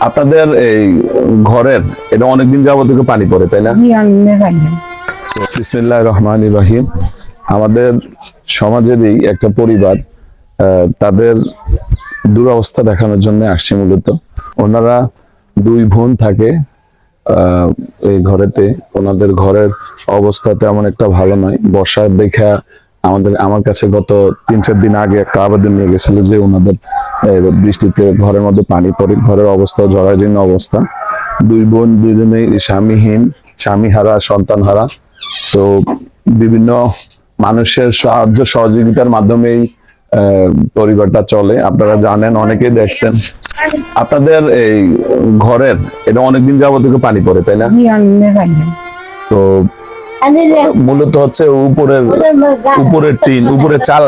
আপনাদের এই ঘরের এটা অনেকদিন যাবত থেকে পানি পড়ে তাই না? বিসমিল্লাহ রহমান রহিম। আমাদের সমাজেরই একটা পরিবার আহ, তাদের দুরবস্থা দেখানোর জন্য আসছে মূলত। ওনারা দুই বোন থাকে এই ঘরেতে। ওনাদের ঘরের অবস্থা তেমন একটা ভালো নয়। বর্ষার দেখা আমাদের আমার কাছে গত তিন চার দিন আগে একটা আবেদন নিয়ে গেছিল যে ওনাদের বৃষ্টিতে ঘরের মধ্যে পানি পড়ে ঘরের অবস্থা জরাজীর্ণ অবস্থা। দুই বোন দুজনেই স্বামীহীন স্বামী হারা সন্তান হারা তো বিভিন্ন মানুষের সাহায্য সহযোগিতার মাধ্যমেই আহ, পরিবারটা চলে। আপনারা জানেন অনেকেই দেখছেন। আপনাদের এই ঘরের এটা অনেকদিন যাবত থেকে পানি পড়ে তাই না? তো মূলত হচ্ছে উপরের উপরের টিন উপরে চাল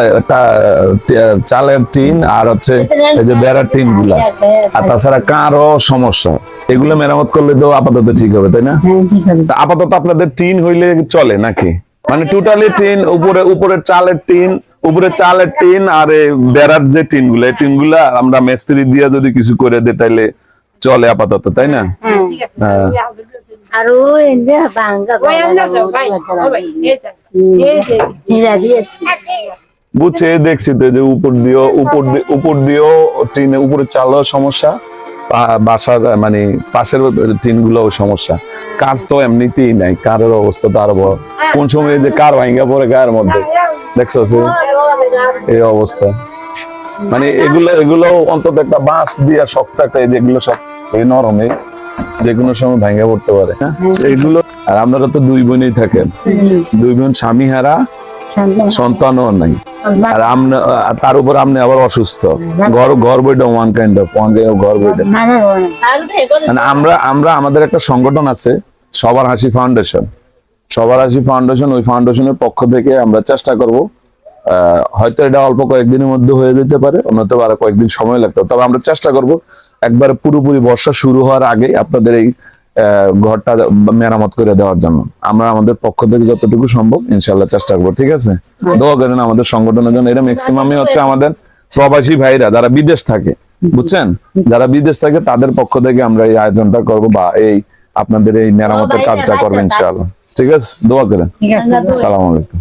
চালের টিন আর হচ্ছে এই যে বেড়ার টিনগুলা আর তাছাড়া কারও সমস্যা এগুলো মেরামত করলে তো আপাতত ঠিক হবে তাই না? হ্যাঁ আপাতত আপনাদের টিন হইলে চলে নাকি? মানে টোটালি টিন উপরে উপরের চালের টিন উপরে চালের টিন আর এই বেড়ার যে টিনগুলো এই টিনগুলা আমরা মেস্ত্রি দিয়ে যদি কিছু করে দিই তাইলে চলে আপাতত তাই না? হ্যাঁ। আরও এনে ভাঙ্গা হীরা দিয়েছি বুঝছে দেখছি তো যে উপর দিয়েও উপর উপর দিয়েও টিন উপরে চালও সমস্যা বাসার মানে পাশের টিনগুলো সমস্যা। কার তো এমনিতেই নাই কারের অবস্থা তো আরও বড়। কোন সময় যে কার ভাঙ্গা পড়ে গায়ের মধ্যে দেখছ সে? এই অবস্থা। মানে এগুলো এগুলো অন্তত একটা বাঁশ দিয়ে শক্ত একটা এই যেগুলো সব এই নরমে। যে কোনো সময় ভাঙ্গা পড়তে পারে। হ্যাঁ? এগুলো আর আপনারা তো দুই বোনই থাকেন। দুই বোন স্বামী হারা সন্তান সন্তানও নাই। আর আমনে তার উপর আপনি আবার অসুস্থ। ঘর ঘর বইটা one kind of one kind of ঘর বইটা মানে আমরা আমরা আমাদের একটা সংগঠন আছে সবার হাসি ফাউন্ডেশন। সবার হাসি ফাউন্ডেশন ওই ফাউন্ডেশনের পক্ষ থেকে আমরা চেষ্টা করব আহ, হয়তো এটা অল্প কয়েকদিনের মধ্যে হয়ে যেতে পারে অন্যত আরও কয়েকদিন সময় লাগতো তবে আমরা চেষ্টা করব একবার পুরোপুরি বর্ষা শুরু হওয়ার আগে আপনাদের এই ঘরটা মেরামত করে দেওয়ার জন্য। আমরা আমাদের পক্ষ থেকে যতটুকু সম্ভব ইনশাল্লাহ চেষ্টা করব ঠিক আছে? দোয়া করেন আমাদের সংগঠনের জন্য। এটা ম্যাক্সিমামই হচ্ছে আমাদের প্রবাসী ভাইরা যারা বিদেশ থাকে বুঝছেন? যারা বিদেশ থাকে তাদের পক্ষ থেকে আমরা এই আয়োজনটা করব বা এই আপনাদের এই মেরামতের কাজটা করব ইনশাআল্লাহ। ঠিক আছে? দোয়া করেন। আসসালামু আলাইকুম।